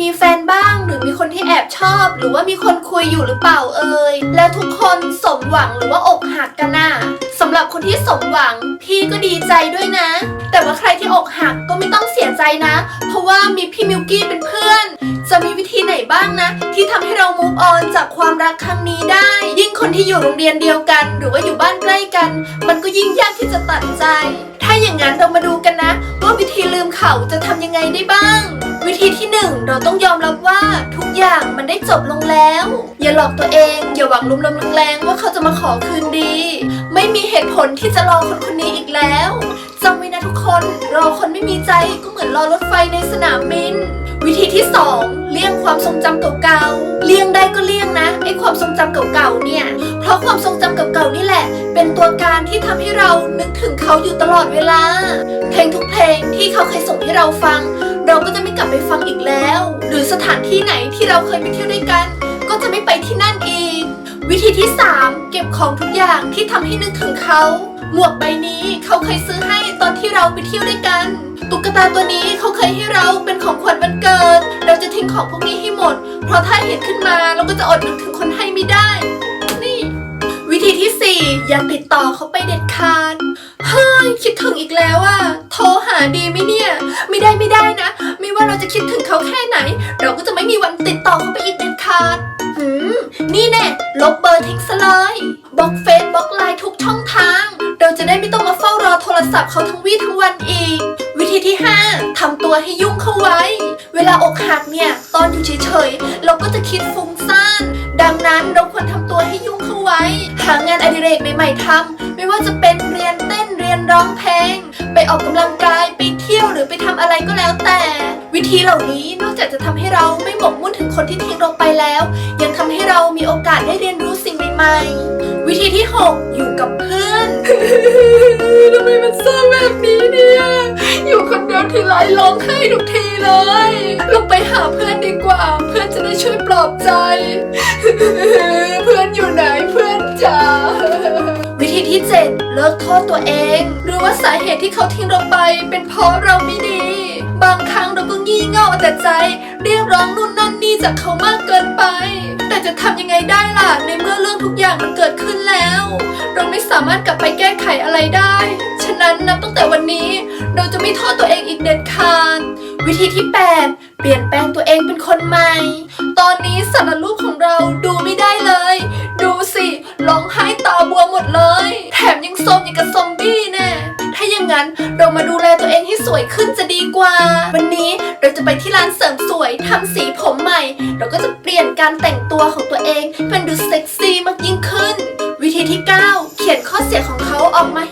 มีแฟนบ้าง หรือมีคนที่แอบชอบ หรือว่ามีคนคุยอยู่หรือเปล่าเอ่ยแล้วทุกคนสมหวังหรือว่าอกหักกันน่ะสำหรับคนที่สมหวัง พี่ก็ดีใจด้วยนะ แต่ว่าใครที่อกหักก็ไม่ต้องเสียใจนะ เพราะว่ามีพี่มิวกี้เป็นเพื่อน จะมีวิธีไหนบ้างนะ ที่ทำให้เรา move on จากความรักครั้งนี้ได้ ยิ่งคนที่อยู่โรงเรียนเดียวกัน หรือว่าอยู่บ้านใกล้กัน มันก็ยิ่งยากที่จะตัดใจ อย่างนั้นเรามาดูกันนะ ว่าวิธีลืมเขาจะทำยังไงได้บ้าง วิธีที่หนึ่งเราต้องยอมรับว่าทุกอย่างมันได้จบลงแล้ว อย่าหลอกตัวเองอย่าหวังลุ่มๆแรงว่าเขาจะมาขอคืนดี ไม่มีเหตุผลที่จะรอคนคนนี้อีกแล้วจำไว้นะทุกคนรอคนไม่มีใจก็เหมือนรอรถไฟในสนามบิน วิธีที่ 2 เลี่ยงความทรงจำเก่าๆเลี่ยงได้ก็เลี่ยงนะไอความทรงจำเก่าๆเนี่ย เพราะความทรงจำเก่าๆนี่แหละ เป็นตัวการที่ทำให้เรานึกถึงเขาอยู่ตลอดเวลา เพลงทุกเพลงที่เขาเคยส่งให้เราฟัง เราก็จะไม่กลับไปฟังอีกแล้ว หรือสถานที่ไหนที่เราเคยไปเที่ยวด้วยกัน ก็จะไม่ไปที่นั่นอีก วิธีที่ 3 เก็บของทุกอย่างที่ทำให้นึกถึงเขา หมวกใบนี้เขาเคยซื้อให้ตอนที่เราไปเที่ยวด้วยกัน ตุ๊กตาตัวนี้เขาเคยให้เราเป็นของขวัญวันเกิด เราจะทิ้งของพวกนี้ให้หมด เพราะถ้าเห็นขึ้นมาเราก็จะอดนึกถึงคนให้ไม่ได้ ธีที่ 4 อย่าติดต่อเขาไปเด็ดขาด เฮ้ย คิดถึงอีกแล้วอะโทรหาดีไหมเนี่ย ไม่ได้ไม่ได้นะ ไม่ว่าเราจะคิดถึงเขาแค่ไหน เราก็จะไม่มีวันติดต่อเขาไปอีกเด็ดขาดหืม นี่แน่ลบเบอร์ทิ้งซะเลยบล็อกเฟซบล็อกไลน์ทุกช่องทาง เราจะได้ไม่ต้องมาเฝ้ารอโทรศัพท์เขาทั้งวี่ทั้งวันอีก ธีที่ 5ทำตัวให้ยุ่งเข้าไว้ เวลาอกหักเนี่ย ตอนอยู่เฉยๆ เราก็จะคิดฟุ้งซ่าน ดังนั้นเราควรทำตัวให้ยุ่งเข้าไว้ หางานอดิเรกใหม่ๆทำไม่ว่าจะเป็นเรียนเต้นเรียนร้องเพลง ไปออกกำลังกาย ไปเที่ยวหรือไปทำอะไรก็แล้วแต่ วิธีเหล่านี้นอกจากจะทำให้เราไม่หมกมุ่นถึงคนที่ทิ้งเราไปแล้ว ยังทำให้เรามีโอกาสได้เรียนรู้สิ่งใหม่ๆ วิธีที่ 6 อยู่กับเพื่อน อยู่คนเดียวทีไรร้องไห้ทุกทีเลย ลงไปหาเพื่อนดีกว่า เพื่อนจะได้ช่วยปลอบใจ เพื่อนอยู่ไหนเพื่อนจ๋าวิธีที่ 7 เลิกโทษตัวเองหรือว่าสาเหตุที่เขาทิ้งเราไป เป็นเพราะเราไม่ดี บางครั้งเราก็งี่เง่าแต่ใจ เรียกร้องนู่นนั่นนี่จากเขามากเกินไป แต่จะทำยังไงได้ล่ะ ในเมื่อเรื่องทุกอย่างมันเกิดขึ้นแล้ว เราไม่สามารถกลับไปแก้ไขอะไรได้ ฉะนั้นนับตั้งแต่วันนี้ เราจะไม่โทษตัวเองอีกเด็ดขาด วิธีที่ 8 เปลี่ยนแปลงตัวเองเป็นคนใหม่ ตอนนี้สารรูปของเราดูไม่ได้เลย ดูสิร้องไห้ตาบวมหมดเลย แถมยังโซมอย่างกับซอมบี้แน่ถ้าอย่างนั้นเรามาดูแลตัวเองให้สวยขึ้นจะดีกว่า วันนี้เราจะไปที่ร้านเสริมสวยทำสีผมใหม่ เราก็จะเปลี่ยนการแต่งตัวของตัวเองให้มันดูเซ็กซี่มากยิ่งขึ้น วิธีที่ 9 เขียนข้อเสียของเขาออกมา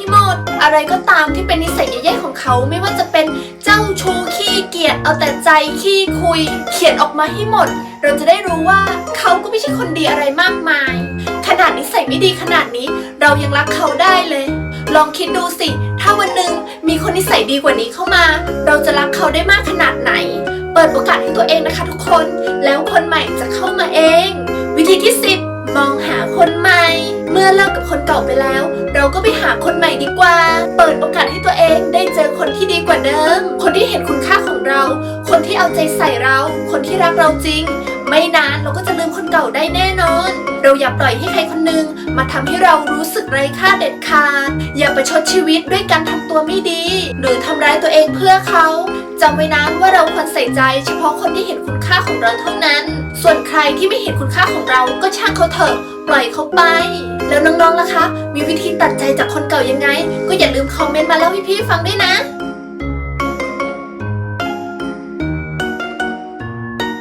อะไรก็ตามที่เป็นนิสัยแย่ๆของเขา ไม่ว่าจะเป็นเจ้าชู้ขี้เกียจเอาแต่ใจขี้คุย เขียนออกมาให้หมด เราจะได้รู้ว่าเขาก็ไม่ใช่คนดีอะไรมากมาย ขนาดนิสัยไม่ดีขนาดนี้ เรายังรักเขาได้เลย ลองคิดดูสิ ถ้าวันหนึ่งมีคนนิสัยดีกว่านี้เข้ามา เราจะรักเขาได้มากขนาดไหน เปิดโอกาสให้ตัวเองนะคะ ทุกคน แล้วคนใหม่จะเข้ามาเอง วิธีที่ 10 มองหาคนใหม่ มื่อเลิกกับคนเก่าไปแล้ว เราก็ไปหาคนใหม่ดีกว่า เปิดโอกาสให้ตัวเองได้เจอคนที่ดีกว่าเดิม คนที่เห็นคุณค่าของเรา คนที่เอาใจใส่เรา คนที่รักเราจริง ไม่นานเราก็จะลืมคนเก่าได้แน่นอน เราอย่าปล่อยให้ใครคนหนึงมาทำให้เรารู้สึกไร้ค่าเด็ดขาด อย่าประชดชีวิตด้วยการทำตัวไม่ดี หรือทำร้ายตัวเองเพื่อเขาจำไว้นะว่าเราควรใส่ใจเฉพาะคนที่เห็นคุณค่าของเราเท่านั้น ส่วนใครที่ไม่เห็นคุณค่าของเราก็ช่างเขาเถอะ ปล่อยเขาไป แล้วน้องๆล่ะคะ มีวิธีตัดใจจากคนเก่ายังไง ก็อย่าลืมคอมเมนต์มาเล่าให้พี่ฟังด้วยนะ